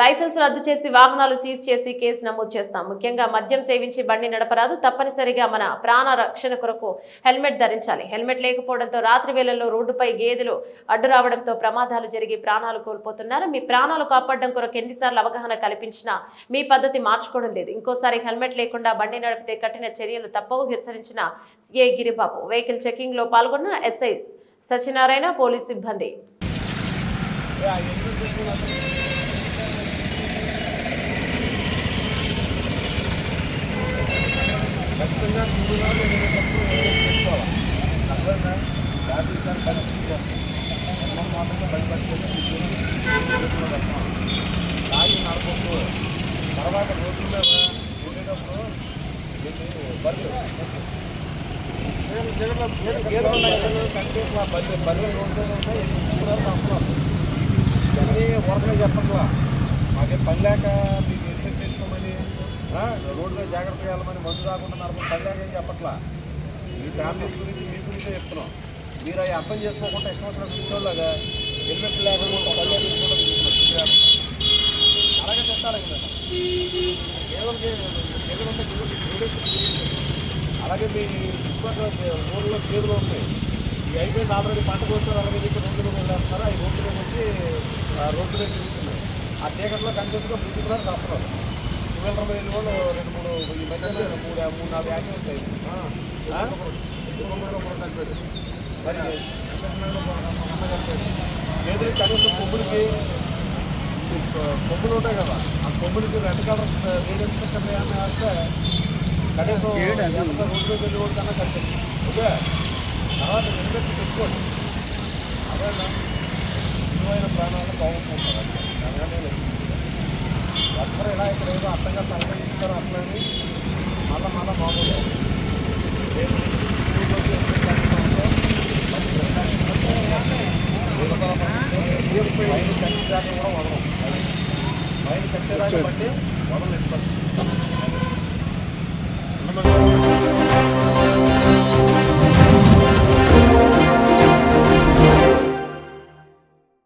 Licence రద్దు చేసి వాహనాలు సీజ్ చేసి కేసు నమోదు చేస్తాం. ముఖ్యంగా మద్యం సేవించి బండి నడపరాదు. తప్పనిసరిగా మన ప్రాణ రక్షణ కొరకు హెల్మెట్ ధరించాలి. హెల్మెట్ లేకపోవడంతో రాత్రి వేళల్లో రోడ్డుపై గేదెలు అడ్డు రావడంతో ప్రమాదాలు జరిగి ప్రాణాలు కోల్పోతున్నారు. మీ ప్రాణాలు కాపాడడం కొరకు ఎన్నిసార్లు అవగాహన కల్పించినా మీ పద్ధతి మార్చుకోవడం లేదు. ఇంకోసారి హెల్మెట్ లేకుండా బండి నడిపితే కఠిన చర్యలు తప్పవు. హెచ్చరించిన సిఐ గిరిబాబు. వెహికల్ చెకింగ్లో పాల్గొన్న ఎస్ఐ సత్యనారాయణ పోలీస్ సిబ్బంది. ఖచ్చితంగా ముందుగా వెళ్ళేటప్పుడు పెట్టుకోవాలి అర్థమైందా యాభై సార్లు పరిస్థితి చేస్తాం మనం మాత్రమే బయట పట్టుకొని తాగి నడపద్దు తర్వాత రోడ్ల మీద ఉండేటప్పుడు వెళ్ళి బర్రెలు గేదెలు ఉన్నాయి కదా, కంటే మా బర్రె బర్రెలు రోడ్డు మీద ఉన్నాయి చూడాలి వస్తున్నారు ఇవన్నీ వరకనే చెప్పట్లా మాకేం పని లేక మీకు ఎందుకు చేసుకోమని రోడ్డు మీద జాగ్రత్తగా వెళ్ళమని మందు రాకుండా నడపడం పని లేక ఏం చెప్పట్లా? మీ ఫ్యామిలీస్ గురించి మీ గురించే చెప్తున్నాం. మీరు అవి అర్థం చేసుకోకుండా ఇష్టం వచ్చిన కూర్చోలాగా హెల్మెట్ లేకుండా పళ్ళు అలాగే పెట్టాలి కదా. కేవలం అలాగే మీ చుట్టుపక్కల ఊళ్ళో చేతులు ఉంటాయి. ఈ అయిపోయింది ఆల్రెడీ పంట కోస్తారు అలాగే చెప్పి రోడ్డు మీద వెళ్ళేస్తున్నారు? అవి రోడ్డు మీద వచ్చి ఆ రోడ్డు మీద తిరుగుతున్నాయి ఆ చీకట్లో కంటిన్యూస్గా బుద్ధి కూడా వస్తున్నారు టూ వీలర్ మీద వెళ్ళి రెండు మూడు ఈ మధ్యన మూడు మూడు నాలుగు? కుటుంబంలో కూడా చనిపోయాడు మరి కూడా ఏదో కనీసం కొమ్ముడికి ఈ కొ- కొమ్ములు ఉంటాయి కదా ఆ కొమ్ములకి రెడ్ కలర్ రేడియం స్టిక్కర్ ఏమైనా వేస్తే కనీసం ఎంత రోడ్డు వెళ్ళి రోడ్డు కన్నా కనిపిస్తుంది. ఓకే? తర్వాత హెల్మెట్ పెట్టుకోండి. అదే విలువైన ప్రాణాలను బాగుంటుంటారు అంతే దానివల్ల లేదు. అందరూ ఎలా ఇక్కడ ఏదో అర్థంగా తలగిస్తారు అట్లని మళ్ళా మళ్ళా మామూలు రేపు నుంచి ఊళ్ళోకి వచ్చే కార్యక్రమంలో మరి రైలు కట్టేదాకా కూడా వదలం రైలు కట్టేదాకా బట్టి వదలం ఎటువంటి